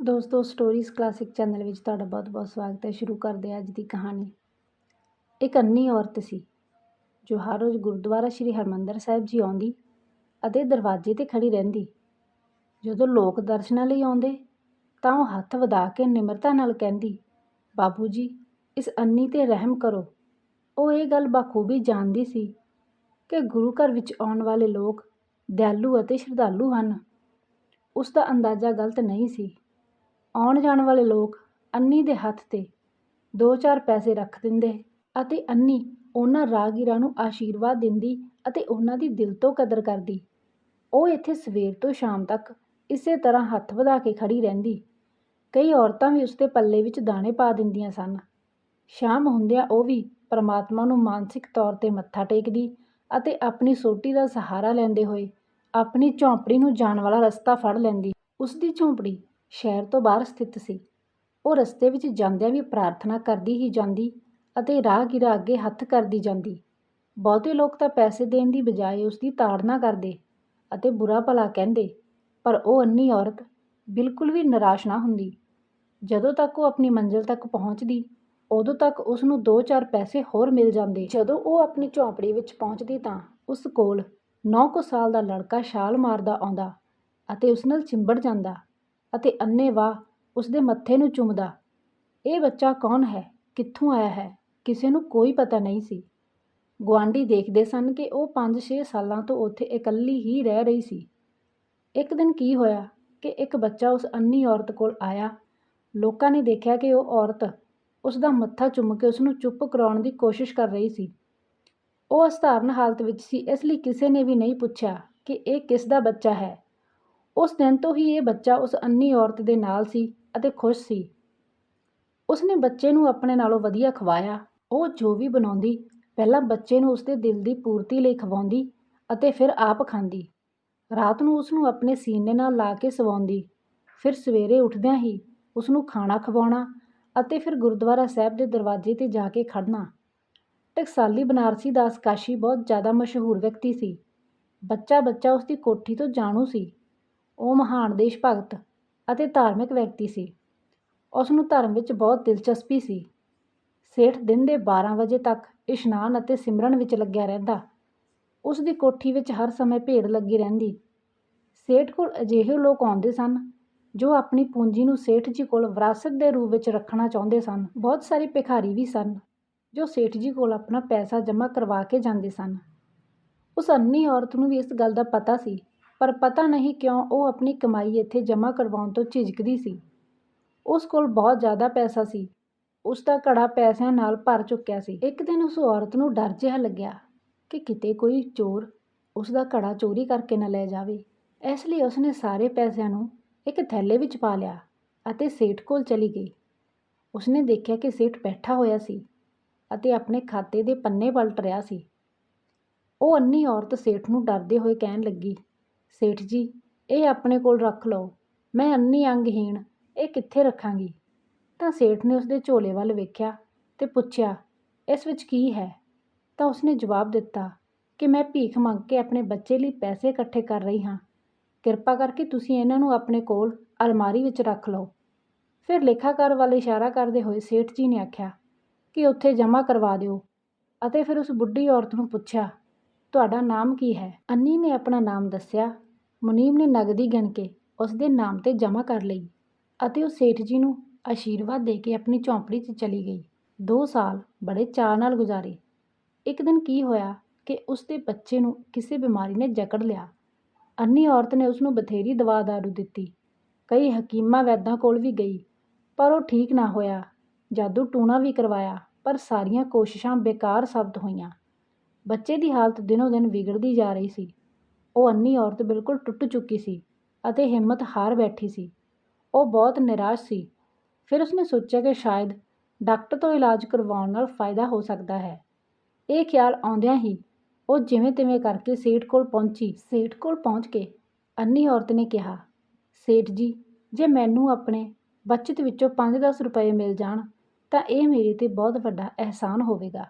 ਦੋਸਤੋ stories classic channel ਵਿੱਚ ਤੁਹਾਡਾ ਬਹੁਤ-ਬਹੁਤ ਸਵਾਗਤ ਹੈ। ਸ਼ੁਰੂ ਕਰਦੇ ਹਾਂ ਅੱਜ ਦੀ ਕਹਾਣੀ। ਇੱਕ ਅੰਨੀ ਔਰਤ ਸੀ, ਜੋ ਹਰ ਰੋਜ਼ ਗੁਰਦੁਆਰਾ ਸ਼੍ਰੀ ਹਰਮੰਦਰ ਸਾਹਿਬ ਜੀ ਆਉਂਦੀ ਅਤੇ ਦਰਵਾਜ਼ੇ ਤੇ ਖੜੀ ਰਹਿੰਦੀ। ਜਦੋਂ ਲੋਕ ਦਰਸ਼ਨਾਂ ਲਈ ਆਉਂਦੇ, ਤਾਂ ਉਹ ਹੱਥ ਵਧਾ ਕੇ ਨਿਮਰਤਾ ਨਾਲ ਕਹਿੰਦੀ ਬਾਬੂ ਜੀ, ਇਸ ਅੰਨੀ ਤੇ ਰਹਿਮ ਕਰੋ। ਉਹ ਇਹ ਗੱਲ ਬਾਖੂਬੀ ਜਾਣਦੀ ਸੀ ਕਿ ਗੁਰੂ ਘਰ ਵਿੱਚ ਆਉਣ ਵਾਲੇ ਲੋਕ ਦਿਆਲੂ ਅਤੇ ਸ਼ਰਧਾਲੂ ਹਨ। ਉਸ ਦਾ ਅੰਦਾਜ਼ਾ ਗਲਤ ਨਹੀਂ ਸੀ। ਆਉਣ ਜਾਣ ਵਾਲੇ ਲੋਕ ਅੰਨੀ ਦੇ ਹੱਥ ਤੇ ਦੋ ਚਾਰ ਪੈਸੇ ਰੱਖ ਦਿੰਦੇ ਅਤੇ ਅੰਨੀ ਉਹਨਾਂ ਰਾਹਗੀਰਾਂ ਨੂੰ ਆਸ਼ੀਰਵਾਦ ਦਿੰਦੀ ਅਤੇ ਉਹਨਾਂ ਦੀ ਦਿਲ ਤੋਂ ਕਦਰ ਕਰਦੀ। ਉਹ ਇੱਥੇ ਸਵੇਰ ਤੋਂ ਸ਼ਾਮ ਤੱਕ ਇਸੇ ਤਰ੍ਹਾਂ ਹੱਥ ਵਧਾ ਕੇ ਖੜ੍ਹੀ ਰਹਿੰਦੀ। ਕਈ ਔਰਤਾਂ ਵੀ ਉਸਦੇ ਪੱਲੇ ਵਿੱਚ ਦਾਣੇ ਪਾ ਦਿੰਦੀਆਂ ਸਨ। ਸ਼ਾਮ ਹੁੰਦਿਆਂ ਉਹ ਵੀ ਪਰਮਾਤਮਾ ਨੂੰ ਮਾਨਸਿਕ ਤੌਰ ਤੇ ਮੱਥਾ ਟੇਕਦੀ ਅਤੇ ਆਪਣੀ ਸੋਟੀ ਦਾ ਸਹਾਰਾ ਲੈਂਦੇ ਹੋਏ ਆਪਣੀ ਝੌਂਪੜੀ ਨੂੰ ਜਾਣ ਵਾਲਾ ਰਸਤਾ ਫੜ ਲੈਂਦੀ। ਉਸ ਦੀ ਝੌਂਪੜੀ ਸ਼ਹਿਰ ਤੋਂ ਬਾਹਰ ਸਥਿਤ ਸੀ। ਉਹ ਰਸਤੇ ਵਿੱਚ ਜਾਂਦਿਆਂ ਵੀ ਪ੍ਰਾਰਥਨਾ ਕਰਦੀ ਹੀ ਜਾਂਦੀ ਅਤੇ ਰਾਹਗੀਰਾਂ ਅੱਗੇ ਹੱਥ ਕਰਦੀ ਜਾਂਦੀ। ਬਹੁਤੇ ਲੋਕ ਤਾਂ ਪੈਸੇ ਦੇਣ ਦੀ ਬਜਾਏ ਉਸ ਦੀ ਤਾੜਨਾ ਕਰਦੇ ਅਤੇ ਬੁਰਾ ਭਲਾ ਕਹਿੰਦੇ, ਪਰ ਉਹ ਅੰਨੀ ਔਰਤ ਬਿਲਕੁਲ ਵੀ ਨਿਰਾਸ਼ ਨਾ ਹੁੰਦੀ। ਜਦੋਂ ਤੱਕ ਉਹ ਆਪਣੀ ਮੰਜ਼ਿਲ ਤੱਕ ਪਹੁੰਚਦੀ, ਉਦੋਂ ਤੱਕ ਉਸ ਨੂੰ ਦੋ ਚਾਰ ਪੈਸੇ ਹੋਰ ਮਿਲ ਜਾਂਦੇ। ਜਦੋਂ ਉਹ ਆਪਣੀ ਝੌਂਪੜੀ ਵਿੱਚ ਪਹੁੰਚਦੀ ਤਾਂ ਉਸ ਕੋਲ 9 ਕੁ ਸਾਲ ਦਾ ਲੜਕਾ ਛਾਲ ਮਾਰਦਾ ਆਉਂਦਾ ਅਤੇ ਉਸ ਨਾਲ ਚਿੰਬੜ ਜਾਂਦਾ। ਅਤੇ ਅੰਨ੍ਹੇਵਾਹ ਉਸ ਦੇ ਮੱਥੇ ਨੂੰ ਚੁੰਮਦਾ। ਇਹ ਬੱਚਾ ਕੌਣ ਹੈ? ਕਿੱਥੋਂ ਆਇਆ ਹੈ? ਕਿਸੇ ਨੂੰ ਕੋਈ ਪਤਾ ਨਹੀਂ ਸੀ। ਗੁਆਂਢੀ ਦੇਖਦੇ ਸਨ ਕਿ ਉਹ 5-6 ਸਾਲਾਂ ਤੋਂ ਉੱਥੇ ਇਕੱਲੀ ਹੀ ਰਹਿ ਰਹੀ ਸੀ। ਇੱਕ ਦਿਨ ਕੀ ਹੋਇਆ ਕਿ ਇੱਕ ਬੱਚਾ ਉਸ ਅੰਨੀ ਔਰਤ ਕੋਲ ਆਇਆ। ਲੋਕਾਂ ਨੇ ਦੇਖਿਆ ਕਿ ਉਹ ਔਰਤ ਉਸ ਦਾ ਮੱਥਾ ਚੁੰਮ ਕੇ ਉਸ ਨੂੰ ਚੁੱਪ ਕਰਾਉਣ ਦੀ ਕੋਸ਼ਿਸ਼ ਕਰ ਰਹੀ ਸੀ। ਉਹ ਅਸਧਾਰਨ ਹਾਲਤ ਵਿੱਚ ਸੀ, ਇਸ ਲਈ ਕਿਸੇ ਨੇ ਵੀ ਨਹੀਂ ਪੁੱਛਿਆ ਕਿ ਇਹ ਕਿਸ ਦਾ ਬੱਚਾ ਹੈ। ਉਸ ਦਿਨ ਤੋਂ ਹੀ ਇਹ ਬੱਚਾ ਉਸ ਅੰਨੀ ਔਰਤ ਦੇ ਨਾਲ ਸੀ ਅਤੇ ਖੁਸ਼ ਸੀ। ਉਸਨੇ ਬੱਚੇ ਨੂੰ ਆਪਣੇ ਨਾਲੋਂ ਵਧੀਆ ਖਵਾਇਆ। ਉਹ ਜੋ ਵੀ ਬਣਾਉਂਦੀ, ਪਹਿਲਾਂ ਬੱਚੇ ਨੂੰ ਉਸਦੇ ਦਿਲ ਦੀ ਪੂਰਤੀ ਲਈ ਖਵਾਉਂਦੀ ਅਤੇ ਫਿਰ ਆਪ ਖਾਂਦੀ। ਰਾਤ ਨੂੰ ਉਸ ਨੂੰ ਆਪਣੇ ਸੀਨੇ ਨਾਲ ਲਾ ਕੇ ਸਵਾਉਂਦੀ। ਫਿਰ ਸਵੇਰੇ ਉੱਠਦਿਆਂ ਹੀ ਉਸ ਨੂੰ ਖਾਣਾ ਖਵਾਉਣਾ ਅਤੇ ਫਿਰ ਗੁਰਦੁਆਰਾ ਸਾਹਿਬ ਦੇ ਦਰਵਾਜ਼ੇ ਤੇ ਜਾ ਕੇ ਖੜਨਾ ਟਕਸਾਲੀ ਬਨਾਰਸੀ ਦਾਸ ਕਾਸ਼ੀ ਬਹੁਤ ਜ਼ਿਆਦਾ ਮਸ਼ਹੂਰ ਵਿਅਕਤੀ ਸੀ। ਬੱਚਾ ਬੱਚਾ ਉਸ ਦੀ ਕੋਠੀ ਤੋਂ ਜਾਣੂ ਸੀ। ਉਹ ਮਹਾਨ ਦੇਸ਼ ਭਗਤ ਅਤੇ ਧਾਰਮਿਕ ਵਿਅਕਤੀ ਸੀ। ਉਸ ਨੂੰ ਧਰਮ ਵਿੱਚ ਬਹੁਤ ਦਿਲਚਸਪੀ ਸੀ। ਸੇਠ ਦਿਨ ਦੇ 12 ਵਜੇ ਤੱਕ ਇਸ਼ਨਾਨ ਅਤੇ ਸਿਮਰਨ ਵਿੱਚ ਲੱਗਿਆ ਰਹਿੰਦਾ। ਉਸ ਦੀ ਕੋਠੀ ਵਿੱਚ ਹਰ ਸਮੇਂ ਭੀੜ ਲੱਗੀ ਰਹਿੰਦੀ। ਸੇਠ ਕੋਲ ਅਜਿਹੇ ਲੋਕ ਆਉਂਦੇ ਸਨ, ਜੋ ਆਪਣੀ ਪੂੰਜੀ ਨੂੰ ਸੇਠ ਜੀ ਕੋਲ ਵਿਰਾਸਤ ਦੇ ਰੂਪ ਵਿੱਚ ਰੱਖਣਾ ਚਾਹੁੰਦੇ ਸਨ। ਬਹੁਤ ਸਾਰੇ ਭਿਖਾਰੀ ਵੀ ਸਨ, ਜੋ ਸੇਠ ਜੀ ਕੋਲ ਆਪਣਾ ਪੈਸਾ ਜਮ੍ਹਾਂ ਕਰਵਾ ਕੇ ਜਾਂਦੇ ਸਨ। ਉਸ ਅੰਨੀ ਔਰਤ ਨੂੰ ਵੀ ਇਸ ਗੱਲ ਦਾ ਪਤਾ ਸੀ ਪਰ ਪਤਾ ਨਹੀਂ ਕਿਉਂ ਉਹ ਆਪਣੀ ਕਮਾਈ ਇੱਥੇ ਜਮ੍ਹਾਂ ਕਰਵਾਉਣ ਤੋਂ ਝਿਜਕਦੀ ਸੀ। ਉਸ ਕੋਲ ਬਹੁਤ ਜ਼ਿਆਦਾ ਪੈਸਾ ਸੀ। ਉਸ ਦਾ ਘੜਾ ਪੈਸਿਆਂ ਨਾਲ ਭਰ ਚੁੱਕਿਆ ਸੀ। ਇੱਕ ਦਿਨ ਉਸ ਔਰਤ ਨੂੰ ਡਰ ਜਿਹਾ ਲੱਗਿਆ ਕਿ ਕਿਤੇ ਕੋਈ ਚੋਰ ਉਸ ਦਾ ਘੜਾ ਚੋਰੀ ਕਰਕੇ ਨਾ ਲੈ ਜਾਵੇ। ਇਸ ਲਈ ਉਸਨੇ ਸਾਰੇ ਪੈਸਿਆਂ ਨੂੰ ਇੱਕ ਥੈਲੇ ਵਿੱਚ ਪਾ ਲਿਆ ਅਤੇ ਸੇਠ ਕੋਲ ਚਲੀ ਗਈ। ਉਸਨੇ ਦੇਖਿਆ ਕਿ ਸੇਠ ਬੈਠਾ ਹੋਇਆ ਸੀ ਅਤੇ ਆਪਣੇ ਖਾਤੇ ਦੇ ਪੰਨੇ ਪਲਟ ਰਿਹਾ ਸੀ। ਉਹ ਅੰਨੀ ਔਰਤ ਸੇਠ ਨੂੰ ਡਰਦੇ ਹੋਏ ਕਹਿਣ ਲੱਗੀ ਸੇਠ ਜੀ, ਇਹ ਆਪਣੇ ਕੋਲ ਰੱਖ ਲਓ। ਮੈਂ ਅੰਨੀ ਅੰਗਹੀਣ, ਇਹ ਕਿੱਥੇ ਰੱਖਾਂਗੀ? ਤਾਂ ਸੇਠ ਨੇ ਉਸਦੇ ਝੋਲੇ ਵੱਲ ਵੇਖਿਆ ਅਤੇ ਪੁੱਛਿਆ, ਇਸ ਵਿੱਚ ਕੀ ਹੈ? ਤਾਂ ਉਸਨੇ ਜਵਾਬ ਦਿੱਤਾ ਕਿ ਮੈਂ ਭੀਖ ਮੰਗ ਕੇ ਆਪਣੇ ਬੱਚੇ ਲਈ ਪੈਸੇ ਇਕੱਠੇ ਕਰ ਰਹੀ ਹਾਂ। ਕਿਰਪਾ ਕਰਕੇ ਤੁਸੀਂ ਇਹਨਾਂ ਨੂੰ ਆਪਣੇ ਕੋਲ ਅਲਮਾਰੀ ਵਿੱਚ ਰੱਖ ਲਓ। ਫਿਰ ਲੇਖਾਕਾਰ ਵੱਲ ਇਸ਼ਾਰਾ ਕਰਦੇ ਹੋਏ ਸੇਠ ਜੀ ਨੇ ਆਖਿਆ ਕਿ ਉੱਥੇ ਜਮ੍ਹਾਂ ਕਰਵਾ ਦਿਓ ਅਤੇ ਫਿਰ ਉਸ ਬੁੱਢੀ ਔਰਤ ਨੂੰ ਪੁੱਛਿਆ ਤੁਹਾਡਾ ਨਾਮ ਕੀ ਹੈ? ਅੰਨੀ ਨੇ ਆਪਣਾ ਨਾਮ ਦੱਸਿਆ। ਮੁਨੀਮ ਨੇ ਨਗਦੀ ਗਿਣ ਕੇ ਉਸ ਦੇ ਨਾਮ ਤੇ ਜਮ੍ਹਾਂ ਕਰ ਲਈ ਅਤੇ ਉਹ ਸੇਠ ਜੀ ਨੂੰ ਆਸ਼ੀਰਵਾਦ ਦੇ ਕੇ ਆਪਣੀ ਝੌਂਪੜੀ 'ਚ ਚਲੀ ਗਈ। ਦੋ ਸਾਲ ਬੜੇ ਚਾਅ ਨਾਲ ਗੁਜ਼ਾਰੇ। ਇੱਕ ਦਿਨ ਕੀ ਹੋਇਆ ਕਿ ਉਸ ਦੇ ਬੱਚੇ ਨੂੰ ਕਿਸੇ ਬਿਮਾਰੀ ਨੇ ਜਕੜ ਲਿਆ। ਅੰਨੀ ਔਰਤ ਨੇ ਉਸ ਨੂੰ ਬਥੇਰੀ ਦਵਾ ਦਾਰੂ ਦਿੱਤੀ। ਕਈ ਹਕੀਮਾਂ ਵੈਦਾਂ ਕੋਲ ਵੀ ਗਈ, ਪਰ ਉਹ ਠੀਕ ਨਾ ਹੋਇਆ। ਜਾਦੂ ਟੂਣਾ ਵੀ ਕਰਵਾਇਆ, ਪਰ ਸਾਰੀਆਂ ਕੋਸ਼ਿਸ਼ਾਂ ਬੇਕਾਰ ਸਾਬਤ ਹੋਈਆਂ। ਬੱਚੇ ਦੀ ਹਾਲਤ ਦਿਨੋ ਦਿਨ ਵਿਗੜਦੀ ਜਾ ਰਹੀ ਸੀ। ਉਹ ਅੰਨੀ ਔਰਤ ਬਿਲਕੁਲ ਟੁੱਟ ਚੁੱਕੀ ਸੀ ਅਤੇ ਹਿੰਮਤ ਹਾਰ ਬੈਠੀ ਸੀ। ਉਹ ਬਹੁਤ ਨਿਰਾਸ਼ ਸੀ। ਫਿਰ ਉਸਨੇ ਸੋਚਿਆ ਕਿ ਸ਼ਾਇਦ ਡਾਕਟਰ ਤੋਂ ਇਲਾਜ ਕਰਵਾਉਣ ਨਾਲ ਫਾਇਦਾ ਹੋ ਸਕਦਾ ਹੈ। ਇਹ ਖਿਆਲ ਆਉਂਦਿਆਂ ਹੀ ਉਹ ਜਿਵੇਂ ਤਿਵੇਂ ਕਰਕੇ ਸੇਠ ਕੋਲ ਪਹੁੰਚੀ। ਸੇਠ ਕੋਲ ਪਹੁੰਚ ਕੇ ਅੰਨੀ ਔਰਤ ਨੇ ਕਿਹਾ, ਸੇਠ ਜੀ, ਜੇ ਮੈਨੂੰ ਆਪਣੇ ਬਚਤ ਵਿੱਚੋਂ 5-10 ਰੁਪਏ ਮਿਲ ਜਾਣ, ਤਾਂ ਇਹ ਮੇਰੇ ਤੇ ਬਹੁਤ ਵੱਡਾ ਅਹਿਸਾਨ ਹੋਵੇਗਾ।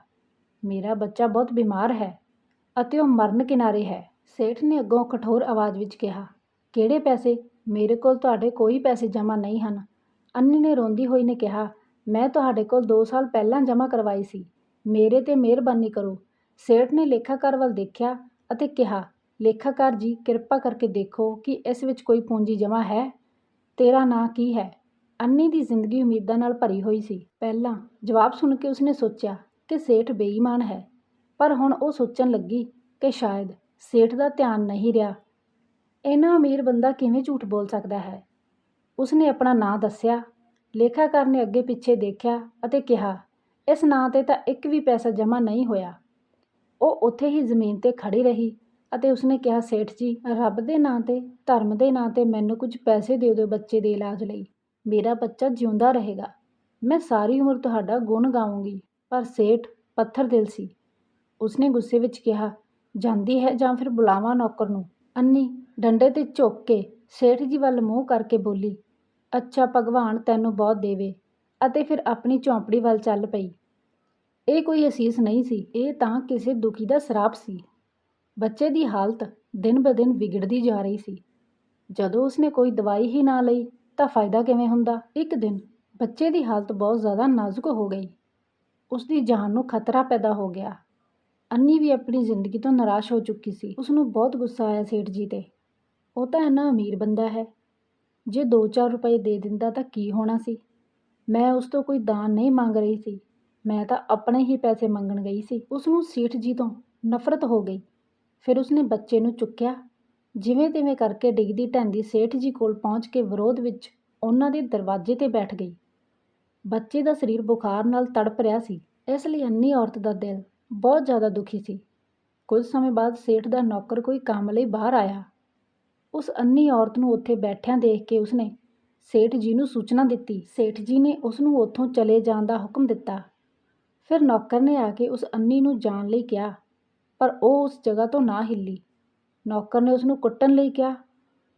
ਮੇਰਾ ਬੱਚਾ ਬਹੁਤ ਬਿਮਾਰ ਹੈ ਅਤੇ ਉਹ ਮਰਨ ਕਿਨਾਰੇ ਹੈ। ਸੇਠ ਨੇ ਅੱਗੋਂ ਕਠੋਰ ਆਵਾਜ਼ ਵਿੱਚ ਕਿਹਾ, ਕਿਹੜੇ ਪੈਸੇ? ਮੇਰੇ ਕੋਲ ਤੁਹਾਡੇ ਕੋਈ ਪੈਸੇ ਜਮ੍ਹਾਂ ਨਹੀਂ ਹਨ। ਅੰਨੀ ਨੇ ਰੋਂਦੀ ਹੋਈ ਨੇ ਕਿਹਾ, ਮੈਂ ਤੁਹਾਡੇ ਕੋਲ 2 ਸਾਲ ਪਹਿਲਾਂ ਜਮ੍ਹਾਂ ਕਰਵਾਈ ਸੀ। ਮੇਰੇ ਤੇ ਮਿਹਰਬਾਨੀ ਕਰੋ। ਸੇਠ ਨੇ ਲੇਖਾਕਾਰ ਵੱਲ ਦੇਖਿਆ ਅਤੇ ਕਿਹਾ, ਲੇਖਾਕਾਰ ਜੀ, ਕਿਰਪਾ ਕਰਕੇ ਦੇਖੋ ਕਿ ਇਸ ਵਿੱਚ ਕੋਈ ਪੂੰਜੀ ਜਮ੍ਹਾਂ ਹੈ? ਤੇਰਾ ਨਾਂ ਕੀ ਹੈ? ਅੰਨੀ ਦੀ ਜ਼ਿੰਦਗੀ ਉਮੀਦਾਂ ਨਾਲ ਭਰੀ ਹੋਈ ਸੀ। ਪਹਿਲਾਂ ਜਵਾਬ ਸੁਣ ਕੇ ਉਸਨੇ ਸੋਚਿਆ ਕਿ ਸੇਠ ਬੇਈਮਾਨ ਹੈ। ਪਰ ਹੁਣ ਉਹ ਸੋਚਣ ਲੱਗੀ ਕਿ ਸ਼ਾਇਦ ਸੇਠ ਦਾ ਧਿਆਨ ਨਹੀਂ ਰਿਹਾ। ਇੰਨਾ ਅਮੀਰ ਬੰਦਾ ਕਿਵੇਂ ਝੂਠ ਬੋਲ ਸਕਦਾ ਹੈ? ਉਸਨੇ ਆਪਣਾ ਨਾਂ ਦੱਸਿਆ। ਲੇਖਾਕਾਰ ਨੇ ਅੱਗੇ ਪਿੱਛੇ ਦੇਖਿਆ ਅਤੇ ਕਿਹਾ, ਇਸ ਨਾਂ ਤੇ ਤਾਂ ਇੱਕ ਵੀ ਪੈਸਾ ਜਮ੍ਹਾਂ ਨਹੀਂ ਹੋਇਆ। ਉਹ ਉੱਥੇ ਹੀ ਜ਼ਮੀਨ ਤੇ ਖੜੀ ਰਹੀ ਅਤੇ ਉਸਨੇ ਕਿਹਾ, ਸੇਠ ਜੀ, ਰੱਬ ਦੇ ਨਾਂ ਤੇ, ਧਰਮ ਦੇ ਨਾਂ ਤੇ ਮੈਨੂੰ ਕੁਝ ਪੈਸੇ ਦੇ ਦਿਓ ਬੱਚੇ ਦੇ ਇਲਾਜ ਲਈ। ਮੇਰਾ ਬੱਚਾ ਜਿਉਂਦਾ ਰਹੇਗਾ। ਮੈਂ ਸਾਰੀ ਉਮਰ ਤੁਹਾਡਾ ਗੁਣ ਗਾਵਾਂਗੀ ਪਰ ਸੇਠ ਪੱਥਰ ਦਿਲ ਸੀ। ਉਸਨੇ ਗੁੱਸੇ ਵਿੱਚ ਕਿਹਾ, ਜਾਂਦੀ ਹੈ ਜਾਂ ਫਿਰ ਬੁਲਾਵਾਂ ਨੌਕਰ ਨੂੰ? ਅੰਨੀ ਡੰਡੇ ਤੇ ਝੁੱਕ ਕੇ ਸੇਠ ਜੀ ਵੱਲ ਮੂੰਹ ਕਰਕੇ ਬੋਲੀ, ਅੱਛਾ ਭਗਵਾਨ ਤੈਨੂੰ ਬਹੁਤ ਦੇਵੇ। ਅਤੇ ਫਿਰ ਆਪਣੀ ਝੌਂਪੜੀ ਵੱਲ ਚੱਲ ਪਈ। ਇਹ ਕੋਈ ਅਸੀਸ ਨਹੀਂ ਸੀ, ਇਹ ਤਾਂ ਕਿਸੇ ਦੁਖੀ ਦਾ ਸਰਾਪ ਸੀ। ਬੱਚੇ ਦੀ ਹਾਲਤ ਦਿਨ ਬ ਦਿਨ ਵਿਗੜਦੀ ਜਾ ਰਹੀ ਸੀ। ਜਦੋਂ ਉਸਨੇ ਕੋਈ ਦਵਾਈ ਹੀ ਨਾ ਲਈ ਤਾਂ ਫਾਇਦਾ ਕਿਵੇਂ ਹੁੰਦਾ? ਇੱਕ ਦਿਨ ਬੱਚੇ ਦੀ ਹਾਲਤ ਬਹੁਤ ਜ਼ਿਆਦਾ ਨਾਜ਼ੁਕ ਹੋ ਗਈ। ਉਸ ਦੀ ਜਾਨ ਨੂੰ ਖਤਰਾ ਪੈਦਾ ਹੋ ਗਿਆ। ਅੰਨੀ ਵੀ ਆਪਣੀ ਜ਼ਿੰਦਗੀ ਤੋਂ ਨਿਰਾਸ਼ ਹੋ ਚੁੱਕੀ ਸੀ। ਉਸ ਨੂੰ ਬਹੁਤ ਗੁੱਸਾ ਆਇਆ ਸੇਠ ਜੀ ਤੇ। ਉਹ ਤਾਂ ਇੰਨਾ ਅਮੀਰ ਬੰਦਾ ਹੈ। ਜੇ 2-4 ਰੁਪਏ ਦੇ ਦਿੰਦਾ ਤਾਂ ਕੀ ਹੋਣਾ ਸੀ? ਮੈਂ ਉਸ ਤੋਂ ਕੋਈ ਦਾਨ ਨਹੀਂ ਮੰਗ ਰਹੀ ਸੀ। ਮੈਂ ਤਾਂ ਆਪਣੇ ਹੀ ਪੈਸੇ ਮੰਗਣ ਗਈ ਸੀ। ਉਸ ਨੂੰ ਸੇਠ ਜੀ ਤੋਂ ਨਫ਼ਰਤ ਹੋ ਗਈ। ਫਿਰ ਉਸਨੇ ਬੱਚੇ ਨੂੰ ਚੁੱਕਿਆ। ਜਿਵੇਂ ਤਿਵੇਂ ਕਰਕੇ ਡਿੱਗਦੀ ਢਹਿੰਦੀ ਸੇਠ ਜੀ ਕੋਲ ਪਹੁੰਚ ਕੇ ਵਿਰੋਧ ਵਿੱਚ ਉਹਨਾਂ ਦੇ ਦਰਵਾਜ਼ੇ ਤੇ ਬੈਠ ਗਈ। ਬੱਚੇ ਦਾ ਸਰੀਰ ਬੁਖਾਰ ਨਾਲ ਤੜਪ ਰਿਹਾ ਸੀ, ਇਸ ਲਈ ਅੰਨੀ ਔਰਤ ਦਾ ਦਿਲ ਬਹੁਤ ਜ਼ਿਆਦਾ ਦੁਖੀ ਸੀ। ਕੁਝ ਸਮੇਂ ਬਾਅਦ ਸੇਠ ਦਾ ਨੌਕਰ ਕੋਈ ਕੰਮ ਲਈ ਬਾਹਰ ਆਇਆ। ਉਸ ਅੰਨੀ ਔਰਤ ਨੂੰ ਉੱਥੇ ਬੈਠਿਆਂ ਦੇਖ ਕੇ ਉਸਨੇ ਸੇਠ ਜੀ ਨੂੰ ਸੂਚਨਾ ਦਿੱਤੀ। ਸੇਠ ਜੀ ਨੇ ਉਸ ਨੂੰ ਉੱਥੋਂ ਚਲੇ ਜਾਣ ਦਾ ਹੁਕਮ ਦਿੱਤਾ। ਫਿਰ ਨੌਕਰ ਨੇ ਆ ਕੇ ਉਸ ਅੰਨੀ ਨੂੰ ਜਾਣ ਲਈ ਕਿਹਾ, ਪਰ ਉਹ ਉਸ ਜਗ੍ਹਾ ਤੋਂ ਨਾ ਹਿੱਲੀ। ਨੌਕਰ ਨੇ ਉਸ ਨੂੰ ਕੁੱਟਣ ਲਈ ਕਿਹਾ,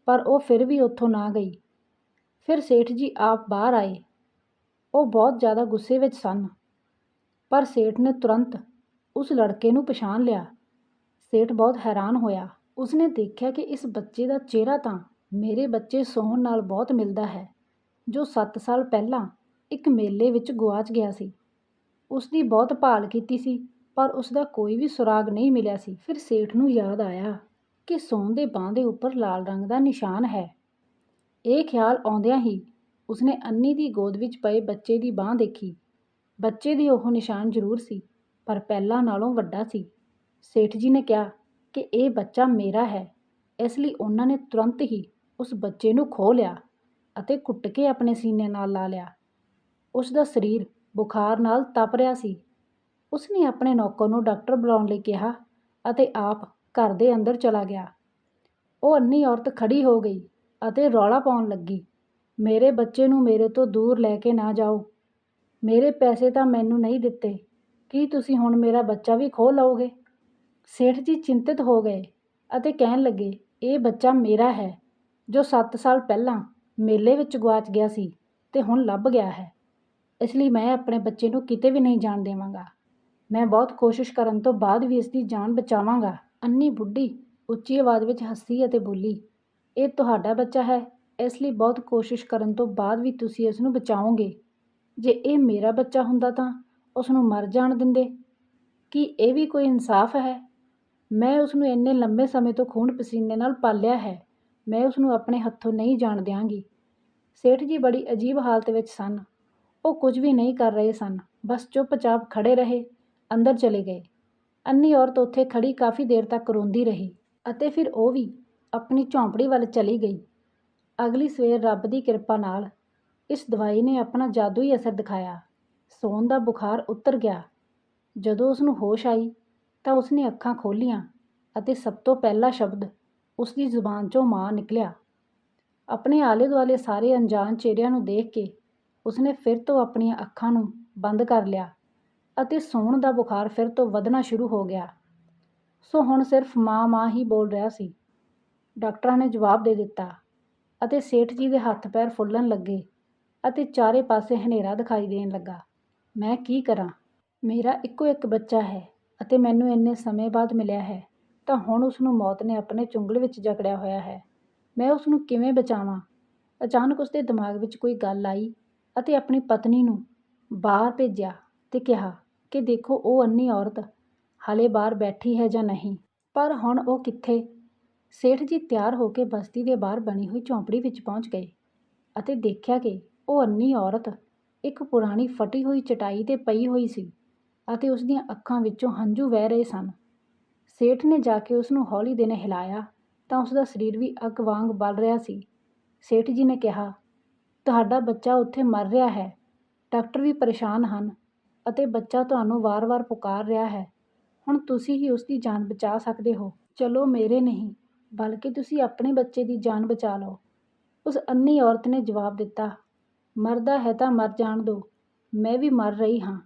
ਪਰ ਉਹ ਫਿਰ ਵੀ ਉੱਥੋਂ ਨਾ ਗਈ। ਫਿਰ ਸੇਠ ਜੀ ਆਪ ਬਾਹਰ ਆਏ। ਉਹ ਬਹੁਤ ਜ਼ਿਆਦਾ ਗੁੱਸੇ ਵਿੱਚ ਸਨ। ਪਰ ਸੇਠ ਨੇ ਤੁਰੰਤ ਉਸ ਲੜਕੇ ਨੂੰ ਪਛਾਣ ਲਿਆ। ਸੇਠ ਬਹੁਤ ਹੈਰਾਨ ਹੋਇਆ। ਉਸਨੇ ਦੇਖਿਆ ਕਿ ਇਸ ਬੱਚੇ ਦਾ ਚਿਹਰਾ ਤਾਂ ਮੇਰੇ ਬੱਚੇ ਸੋਹਣ ਨਾਲ ਬਹੁਤ ਮਿਲਦਾ ਹੈ, ਜੋ 7 ਸਾਲ ਪਹਿਲਾਂ ਇੱਕ ਮੇਲੇ ਵਿੱਚ ਗੁਆਚ ਗਿਆ ਸੀ। ਉਸ ਦੀ ਬਹੁਤ ਭਾਲ ਕੀਤੀ ਸੀ, ਪਰ ਉਸ ਦਾ ਕੋਈ ਵੀ ਸੁਰਾਗ ਨਹੀਂ ਮਿਲਿਆ ਸੀ। ਫਿਰ ਸੇਠ ਨੂੰ ਯਾਦ ਆਇਆ ਕਿ ਸੋਨ ਦੇ ਬਾਂਹ ਦੇ ਉੱਪਰ ਲਾਲ ਰੰਗ ਦਾ ਨਿਸ਼ਾਨ ਹੈ। ਇਹ ਖਿਆਲ ਆਉਂਦਿਆਂ ਹੀ ਉਸਨੇ ਅੰਨੀ ਦੀ ਗੋਦ ਵਿੱਚ ਪਏ ਬੱਚੇ ਦੀ ਬਾਂਹ ਦੇਖੀ। ਬੱਚੇ ਦੀ ਉਹ ਨਿਸ਼ਾਨ ਜ਼ਰੂਰ ਸੀ, ਪਰ ਪਹਿਲਾਂ ਨਾਲੋਂ ਵੱਡਾ ਸੀ। ਸੇਠ ਜੀ ਨੇ ਕਿਹਾ ਕਿ ਇਹ ਬੱਚਾ ਮੇਰਾ ਹੈ, ਇਸ ਲਈ ਉਹਨਾਂ ਨੇ ਤੁਰੰਤ ਹੀ ਉਸ ਬੱਚੇ ਨੂੰ ਖੋਹ ਲਿਆ ਅਤੇ ਕੁੱਟ ਕੇ ਆਪਣੇ ਸੀਨੇ ਨਾਲ ਲਾ ਲਿਆ। ਉਸ ਦਾ ਸਰੀਰ ਬੁਖਾਰ ਨਾਲ ਤਪ ਰਿਹਾ ਸੀ। ਉਸਨੇ ਆਪਣੇ ਨੌਕਰ ਨੂੰ ਡਾਕਟਰ ਬੁਲਾਉਣ ਲਈ ਕਿਹਾ ਅਤੇ ਆਪ ਘਰ ਦੇ ਅੰਦਰ ਚਲਾ ਗਿਆ। ਉਹ ਅੰਨੀ ਔਰਤ ਖੜ੍ਹੀ ਹੋ ਗਈ ਅਤੇ ਰੌਲਾ ਪਾਉਣ ਲੱਗੀ। ਮੇਰੇ ਬੱਚੇ ਨੂੰ ਮੇਰੇ ਤੋਂ ਦੂਰ ਲੈ ਕੇ ਨਾ ਜਾਓ। ਮੇਰੇ ਪੈਸੇ ਤਾਂ ਮੈਨੂੰ ਨਹੀਂ ਦਿੱਤੇ। ਕੀ ਤੁਸੀਂ ਹੁਣ ਮੇਰਾ ਬੱਚਾ ਵੀ ਖੋਹ ਲਓਗੇ? ਸੇਠ ਜੀ ਚਿੰਤਤ ਹੋ ਗਏ ਅਤੇ ਕਹਿਣ ਲੱਗੇ, ਇਹ ਬੱਚਾ ਮੇਰਾ ਹੈ, ਜੋ ਸੱਤ ਸਾਲ ਪਹਿਲਾਂ ਮੇਲੇ ਵਿੱਚ ਗੁਆਚ ਗਿਆ ਸੀ ਅਤੇ ਹੁਣ ਲੱਭ ਗਿਆ ਹੈ। ਇਸ ਲਈ ਮੈਂ ਆਪਣੇ ਬੱਚੇ ਨੂੰ ਕਿਤੇ ਵੀ ਨਹੀਂ ਜਾਣ ਦੇਵਾਂਗਾ। ਮੈਂ ਬਹੁਤ ਕੋਸ਼ਿਸ਼ ਕਰਨ ਤੋਂ ਬਾਅਦ ਵੀ ਇਸ ਦੀ ਜਾਨ ਬਚਾਵਾਂਗਾ। ਅੰਨੀ ਬੁੱਢੀ ਉੱਚੀ ਆਵਾਜ਼ ਵਿੱਚ ਹੱਸੀ ਅਤੇ ਬੋਲੀ, ਇਹ ਤੁਹਾਡਾ ਬੱਚਾ ਹੈ ਇਸ ਲਈ ਬਹੁਤ ਕੋਸ਼ਿਸ਼ ਕਰਨ ਤੋਂ ਬਾਅਦ ਵੀ ਤੁਸੀਂ ਇਸ ਨੂੰ ਬਚਾਓਗੇ। ਜੇ ਇਹ ਮੇਰਾ ਬੱਚਾ ਹੁੰਦਾ ਤਾਂ ਉਸ ਨੂੰ ਮਰ ਜਾਣ ਦਿੰਦੇ। ਕੀ ਇਹ ਵੀ ਕੋਈ ਇਨਸਾਫ ਹੈ? ਮੈਂ ਉਸ ਨੂੰ ਇੰਨੇ ਲੰਬੇ ਸਮੇਂ ਤੋਂ ਖੂਨ ਪਸੀਨੇ ਨਾਲ ਪਾਲਿਆ ਹੈ। ਮੈਂ ਉਸ ਨੂੰ ਆਪਣੇ ਹੱਥੋਂ ਨਹੀਂ ਜਾਣ ਦਿਆਂਗੀ। ਸੇਠ ਜੀ ਬੜੀ ਅਜੀਬ ਹਾਲਤ ਵਿੱਚ ਸਨ। ਉਹ ਕੁਝ ਵੀ ਨਹੀਂ ਕਰ ਰਹੇ ਸਨ। ਬਸ ਚੁੱਪਚਾਪ ਖੜੇ ਰਹੇ, ਅੰਦਰ ਚਲੇ ਗਏ। ਅੰਨੀ ਔਰਤ ਉੱਥੇ ਖੜੀ ਕਾਫੀ ਦੇਰ ਤੱਕ ਰੋਂਦੀ ਰਹੀ ਅਤੇ ਫਿਰ ਉਹ ਵੀ ਆਪਣੀ ਝੌਂਪੜੀ ਵੱਲ ਚਲੀ ਗਈ। ਅਗਲੀ ਸਵੇਰ ਰੱਬ ਦੀ ਕਿਰਪਾ ਨਾਲ ਇਸ ਦਵਾਈ ਨੇ ਆਪਣਾ ਜਾਦੂਈ ਅਸਰ ਦਿਖਾਇਆ। ਸੌਣ ਦਾ ਬੁਖਾਰ ਉਤਰ ਗਿਆ। ਜਦੋਂ ਉਸ ਨੂੰ ਹੋਸ਼ ਆਈ ਤਾਂ ਉਸਨੇ ਅੱਖਾਂ ਖੋਲ੍ਹੀਆਂ ਅਤੇ ਸਭ ਤੋਂ ਪਹਿਲਾ ਸ਼ਬਦ ਉਸ ਦੀ ਜ਼ੁਬਾਨ 'ਚੋਂ ਮਾਂ ਨਿਕਲਿਆ। ਆਪਣੇ ਆਲੇ ਦੁਆਲੇ ਸਾਰੇ ਅਣਜਾਣ ਚਿਹਰਿਆਂ ਨੂੰ ਦੇਖ ਕੇ ਉਸਨੇ ਫਿਰ ਤੋਂ ਆਪਣੀਆਂ ਅੱਖਾਂ ਨੂੰ ਬੰਦ ਕਰ ਲਿਆ ਅਤੇ ਸੌਣ ਦਾ ਬੁਖਾਰ ਫਿਰ ਤੋਂ ਵਧਣਾ ਸ਼ੁਰੂ ਹੋ ਗਿਆ। ਸੋ ਹੁਣ ਸਿਰਫ ਮਾਂ ਮਾਂ ਹੀ ਬੋਲ ਰਿਹਾ ਸੀ। ਡਾਕਟਰਾਂ ਨੇ ਜਵਾਬ ਦੇ ਦਿੱਤਾ ਅਤੇ ਸੇਠ ਜੀ ਦੇ ਹੱਥ ਪੈਰ ਫੁੱਲਣ ਲੱਗੇ ਅਤੇ ਚਾਰੇ ਪਾਸੇ ਹਨੇਰਾ ਦਿਖਾਈ ਦੇਣ ਲੱਗਾ। ਮੈਂ ਕੀ ਕਰਾਂ? ਮੇਰਾ ਇੱਕੋ ਇੱਕ ਬੱਚਾ ਹੈ ਅਤੇ ਮੈਨੂੰ ਇੰਨੇ ਸਮੇਂ ਬਾਅਦ ਮਿਲਿਆ ਹੈ, ਤਾਂ ਹੁਣ ਉਸ ਨੂੰ ਮੌਤ ਨੇ ਆਪਣੇ ਚੁੰਗਲ ਵਿੱਚ ਜਕੜਿਆ ਹੋਇਆ ਹੈ। ਮੈਂ ਉਸ ਨੂੰ ਕਿਵੇਂ ਬਚਾਵਾਂ? ਅਚਾਨਕ ਉਸਦੇ ਦਿਮਾਗ ਵਿੱਚ ਕੋਈ ਗੱਲ ਆਈ ਅਤੇ ਆਪਣੀ ਪਤਨੀ ਨੂੰ ਬਾਹਰ ਭੇਜਿਆ ਅਤੇ ਕਿਹਾ ਕਿ ਦੇਖੋ ਉਹ ਅੰਨੀ ਔਰਤ ਹਾਲੇ ਬਾਹਰ ਬੈਠੀ ਹੈ ਜਾਂ ਨਹੀਂ, ਪਰ ਹੁਣ ਉਹ ਕਿੱਥੇ? ਸੇਠ ਜੀ ਤਿਆਰ ਹੋ ਕੇ ਬਸਤੀ ਦੇ ਬਾਹਰ ਬਣੀ ਹੋਈ ਝੌਂਪੜੀ ਵਿੱਚ ਪਹੁੰਚ ਗਏ ਅਤੇ ਦੇਖਿਆ ਕਿ ਉਹ ਅੰਨੀ ਔਰਤ ਇੱਕ ਪੁਰਾਣੀ ਫਟੀ ਹੋਈ ਚਟਾਈ ਤੇ ਪਈ ਹੋਈ ਸੀ ਅਤੇ ਉਸ ਦੀਆਂ ਅੱਖਾਂ ਵਿੱਚੋਂ ਹੰਝੂ ਵਹਿ ਰਹੇ ਸਨ। ਸੇਠ ਨੇ ਜਾ ਕੇ ਉਸ ਨੂੰ ਹੌਲੀ ਦੇ ਨਾਲ ਹਿਲਾਇਆ ਤਾਂ ਉਸ ਦਾ ਸਰੀਰ ਵੀ ਅੱਗ ਵਾਂਗ ਬਲ ਰਿਹਾ ਸੀ। ਸੇਠ ਜੀ ਨੇ ਕਿਹਾ, ਤੁਹਾਡਾ ਬੱਚਾ ਉੱਥੇ ਮਰ ਰਿਹਾ ਹੈ। ਡਾਕਟਰ ਵੀ ਪਰੇਸ਼ਾਨ ਹਨ ਅਤੇ ਬੱਚਾ ਤੁਹਾਨੂੰ ਵਾਰ-ਵਾਰ ਪੁਕਾਰ ਰਿਹਾ ਹੈ। ਹੁਣ ਤੁਸੀਂ ਹੀ ਉਸ ਦੀ ਜਾਨ ਬਚਾ ਸਕਦੇ ਹੋ। ਚਲੋ ਮੇਰੇ ਨਹੀਂ। ਬਲਕਿ ਤੁਸੀਂ ਆਪਣੇ ਬੱਚੇ ਦੀ ਜਾਨ ਬਚਾ ਲਓ। ਉਸ ਅੰਨੀ ਔਰਤ ਨੇ ਜਵਾਬ ਦਿੱਤਾ, ਮਰਦਾ ਹੈ ਤਾਂ ਮਰ ਜਾਣ ਦਿਓ ਮੈਂ ਵੀ ਮਰ ਰਹੀ ਹਾਂ।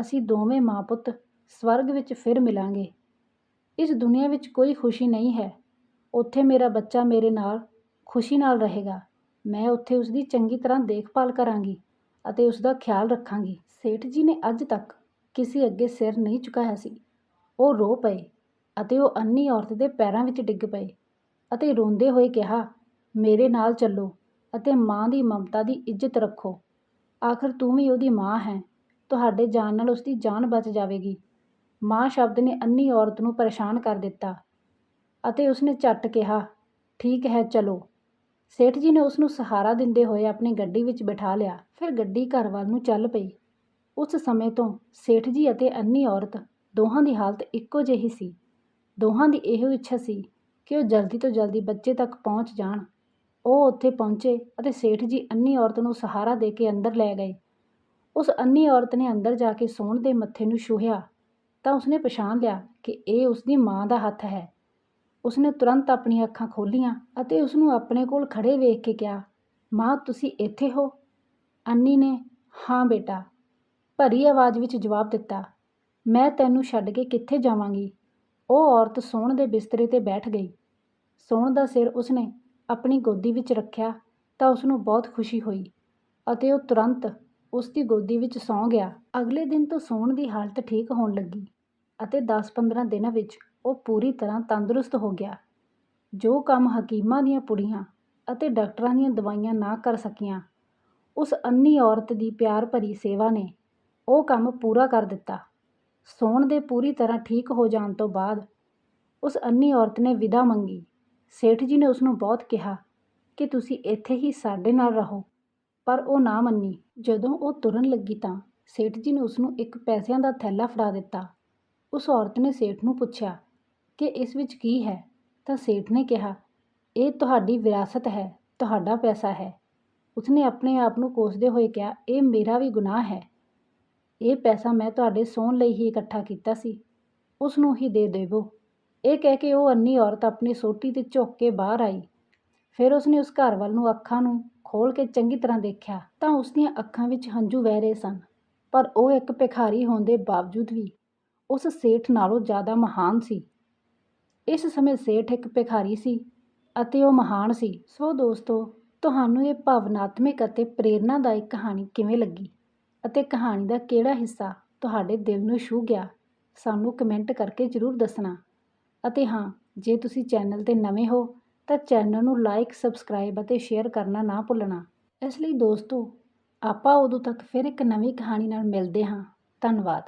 ਅਸੀਂ ਦੋਵੇਂ ਮਾਂ ਪੁੱਤ ਸਵਰਗ ਵਿੱਚ ਫਿਰ ਮਿਲਾਂਗੇ। ਇਸ ਦੁਨੀਆ ਵਿੱਚ ਕੋਈ ਖੁਸ਼ੀ ਨਹੀਂ ਹੈ। ਉੱਥੇ ਮੇਰਾ ਬੱਚਾ ਮੇਰੇ ਨਾਲ ਖੁਸ਼ੀ ਨਾਲ ਰਹੇਗਾ। ਮੈਂ ਉੱਥੇ ਉਸਦੀ ਚੰਗੀ ਤਰ੍ਹਾਂ ਦੇਖਭਾਲ ਕਰਾਂਗੀ ਅਤੇ ਉਸਦਾ ਖਿਆਲ ਰੱਖਾਂਗੀ। ਸੇਠ ਜੀ ਨੇ ਅੱਜ ਤੱਕ ਕਿਸੇ ਅੱਗੇ ਸਿਰ ਨਹੀਂ ਝੁਕਾਇਆ ਸੀ। ਉਹ ਰੋ ਪਏ। ਅਤੇ ਉਹ ਅੰਨੀ ਔਰਤ ਦੇ ਪੈਰਾਂ ਵਿੱਚ ਡਿੱਗ ਪਏ ਅਤੇ ਰੋਂਦੇ ਹੋਏ ਕਿਹਾ, ਮੇਰੇ ਨਾਲ ਚੱਲੋ ਅਤੇ ਮਾਂ ਦੀ ਮਮਤਾ ਦੀ ਇੱਜ਼ਤ ਰੱਖੋ। ਆਖਰ ਤੂੰ ਵੀ ਉਹਦੀ ਮਾਂ ਹੈ। ਤੁਹਾਡੇ ਜਾਣ ਨਾਲ ਉਸ ਦੀ ਜਾਨ ਬਚ ਜਾਵੇਗੀ। ਮਾਂ ਸ਼ਬਦ ਨੇ ਅੰਨੀ ਔਰਤ ਨੂੰ ਪਰੇਸ਼ਾਨ ਕਰ ਦਿੱਤਾ ਅਤੇ ਉਸਨੇ ਝੱਟ ਕਿਹਾ, ਠੀਕ ਹੈ, ਚਲੋ। ਸੇਠ ਜੀ ਨੇ ਉਸ ਨੂੰ ਸਹਾਰਾ ਦਿੰਦੇ ਹੋਏ ਆਪਣੀ ਗੱਡੀ ਵਿੱਚ ਬਿਠਾ ਲਿਆ। ਫਿਰ ਗੱਡੀ ਘਰ ਵੱਲ ਨੂੰ ਚੱਲ ਪਈ। ਉਸ ਸਮੇਂ ਤੋਂ ਸੇਠ ਜੀ ਅਤੇ ਅੰਨੀ ਔਰਤ ਦੋਹਾਂ ਦੀ ਹਾਲਤ ਇੱਕੋ ਜਿਹੀ ਸੀ। ਦੋਹਾਂ ਦੀ ਇਹੋ ਇੱਛਾ ਸੀ ਕਿ ਉਹ ਜਲਦੀ ਤੋਂ ਜਲਦੀ ਬੱਚੇ ਤੱਕ ਪਹੁੰਚ ਜਾਣ। ਉਹ ਉੱਥੇ ਪਹੁੰਚੇ ਅਤੇ ਸੇਠ ਜੀ ਅੰਨੀ ਔਰਤ ਨੂੰ ਸਹਾਰਾ ਦੇ ਕੇ ਅੰਦਰ ਲੈ ਗਏ। ਉਸ ਅੰਨੀ ਔਰਤ ਨੇ ਅੰਦਰ ਜਾ ਕੇ ਸੋਹਣ ਦੇ ਮੱਥੇ ਨੂੰ ਛੂਹਿਆ ਤਾਂ ਉਸਨੇ ਪਛਾਣ ਲਿਆ ਕਿ ਇਹ ਉਸਦੀ ਮਾਂ ਦਾ ਹੱਥ ਹੈ। ਉਸਨੇ ਤੁਰੰਤ ਆਪਣੀਆਂ ਅੱਖਾਂ ਖੋਲ੍ਹੀਆਂ ਅਤੇ ਉਸ ਨੂੰ ਆਪਣੇ ਕੋਲ ਖੜੇ ਵੇਖ ਕੇ ਕਿਹਾ, ਮਾਂ, ਤੁਸੀਂ ਇੱਥੇ ਹੋ? ਅੰਨੀ ਨੇ, ਹਾਂ, ਬੇਟਾ। ਭਰੀ ਆਵਾਜ਼ ਵਿੱਚ ਜਵਾਬ ਦਿੱਤਾ, ਮੈਂ ਤੈਨੂੰ ਛੱਡ ਕੇ ਕਿੱਥੇ ਜਾਵਾਂਗੀ? ਉਹ ਔਰਤ ਸੋਹਣ ਦੇ ਬਿਸਤਰੇ ਤੇ ਬੈਠ ਗਈ। ਸੋਹਣ ਦਾ ਸਿਰ ਉਸਨੇ ਆਪਣੀ ਗੋਦੀ ਵਿੱਚ ਰੱਖਿਆ ਤਾਂ ਉਸਨੂੰ ਬਹੁਤ ਖੁਸ਼ੀ ਹੋਈ ਅਤੇ ਉਹ ਤੁਰੰਤ ਉਸ ਦੀ ਗੋਦੀ ਵਿੱਚ ਸੌਂ ਗਿਆ। ਅਗਲੇ ਦਿਨ ਤੋਂ ਸੋਹਣ ਦੀ ਹਾਲਤ ਠੀਕ ਹੋਣ ਲੱਗੀ ਅਤੇ 10-15 ਦਿਨਾਂ ਵਿੱਚ ਉਹ ਪੂਰੀ ਤਰ੍ਹਾਂ ਤੰਦਰੁਸਤ ਹੋ ਗਿਆ। ਜੋ ਕੰਮ ਹਕੀਮਾਂ ਦੀਆਂ ਪੁੜੀਆਂ ਅਤੇ ਡਾਕਟਰਾਂ ਦੀਆਂ ਦਵਾਈਆਂ ਨਾ ਕਰ ਸਕੀਆਂ, ਉਸ ਅੰਨੀ ਔਰਤ ਦੀ ਪਿਆਰ ਭਰੀ ਸੇਵਾ ਨੇ ਉਹ ਕੰਮ ਪੂਰਾ ਕਰ ਦਿੱਤਾ। ਸੌਣ ਦੇ ਪੂਰੀ ਤਰ੍ਹਾਂ ਠੀਕ ਹੋ ਜਾਣ ਤੋਂ ਬਾਅਦ ਉਸ ਅੰਨੀ ਔਰਤ ਨੇ ਵਿਦਾ ਮੰਗੀ। ਸੇਠ ਜੀ ਨੇ ਉਸ ਨੂੰ ਬਹੁਤ ਕਿਹਾ ਕਿ ਤੁਸੀਂ ਇੱਥੇ ਹੀ ਸਾਡੇ ਨਾਲ ਰਹੋ, ਪਰ ਉਹ ਨਾ ਮੰਨੀ। ਜਦੋਂ ਉਹ ਤੁਰਨ ਲੱਗੀ ਤਾਂ ਸੇਠ ਜੀ ਨੇ ਉਸ ਨੂੰ ਇੱਕ ਪੈਸਿਆਂ ਦਾ ਥੈਲਾ ਫੜਾ ਦਿੱਤਾ। ਉਸ ਔਰਤ ਨੇ ਸੇਠ ਨੂੰ ਪੁੱਛਿਆ ਕਿ ਇਸ ਵਿੱਚ ਕੀ ਹੈ? ਤਾਂ ਸੇਠ ਨੇ ਕਿਹਾ, ਇਹ ਤੁਹਾਡੀ ਵਿਰਾਸਤ ਹੈ, ਤੁਹਾਡਾ ਪੈਸਾ ਹੈ। ਉਸਨੇ ਆਪਣੇ ਆਪ ਨੂੰ ਕੋਸਦੇ ਹੋਏ ਕਿਹਾ, ਇਹ ਮੇਰਾ ਵੀ ਗੁਨਾਹ ਹੈ। ਇਹ ਪੈਸਾ ਮੈਂ ਤੁਹਾਡੇ ਸੌਣ ਲਈ ਹੀ ਇਕੱਠਾ ਕੀਤਾ ਸੀ। ਉਸ ਨੂੰ ਹੀ ਦੇ ਦੇਵੋ। ਇਹ ਕਹਿ ਕੇ ਉਹ ਅੰਨੀ ਔਰਤ ਆਪਣੀ ਸੋਟੀ ਤੇ ਝੁੱਕ ਕੇ ਬਾਹਰ ਆਈ। ਫਿਰ ਉਸਨੇ ਉਸ ਘਰ ਵੱਲ ਨੂੰ ਅੱਖਾਂ ਨੂੰ ਖੋਲ ਕੇ ਚੰਗੀ ਤਰ੍ਹਾਂ ਦੇਖਿਆ ਤਾਂ ਉਸ ਦੀਆਂ ਅੱਖਾਂ ਵਿੱਚ ਹੰਝੂ ਵਹਿ ਰਹੇ ਸਨ। ਪਰ ਉਹ ਇੱਕ ਭਿਖਾਰੀ ਹੋਣ ਦੇ ਬਾਵਜੂਦ ਵੀ ਉਸ ਸੇਠ ਨਾਲੋਂ ਜ਼ਿਆਦਾ ਮਹਾਨ ਸੀ। ਇਸ ਸਮੇਂ ਸੇਠ ਇੱਕ ਭਿਖਾਰੀ ਸੀ ਅਤੇ ਉਹ ਮਹਾਨ ਸੀ। ਸੋ ਦੋਸਤੋ, ਤੁਹਾਨੂੰ ਇਹ ਭਾਵਨਾਤਮਿਕ ਅਤੇ ਪ੍ਰੇਰਨਾਦਾਇਕ ਕਹਾਣੀ ਕਿਵੇਂ ਲੱਗੀ? ਅਤੇ ਕਹਾਣੀ ਦਾ ਕਿਹੜਾ ਹਿੱਸਾ ਤੁਹਾਡੇ ਦਿਲ ਨੂੰ ਛੂਹ ਗਿਆ, ਸਾਨੂੰ ਕਮੈਂਟ ਕਰਕੇ ਜ਼ਰੂਰ ਦੱਸਣਾ। ਅਤੇ ਹਾਂ, ਜੇ ਤੁਸੀਂ ਚੈਨਲ ਤੇ ਨਵੇਂ ਹੋ, ਤਾਂ ਚੈਨਲ ਨੂੰ ਲਾਈਕ ਸਬਸਕ੍ਰਾਈਬ ਅਤੇ ਸ਼ੇਅਰ ਕਰਨਾ ਨਾ ਭੁੱਲਣਾ। ਇਸ ਲਈ ਦੋਸਤੋ, ਆਪਾਂ ਉਦੋਂ ਤੱਕ ਫਿਰ ਇੱਕ ਨਵੀਂ ਕਹਾਣੀ ਨਾਲ ਮਿਲਦੇ ਹਾਂ। ਧੰਨਵਾਦ।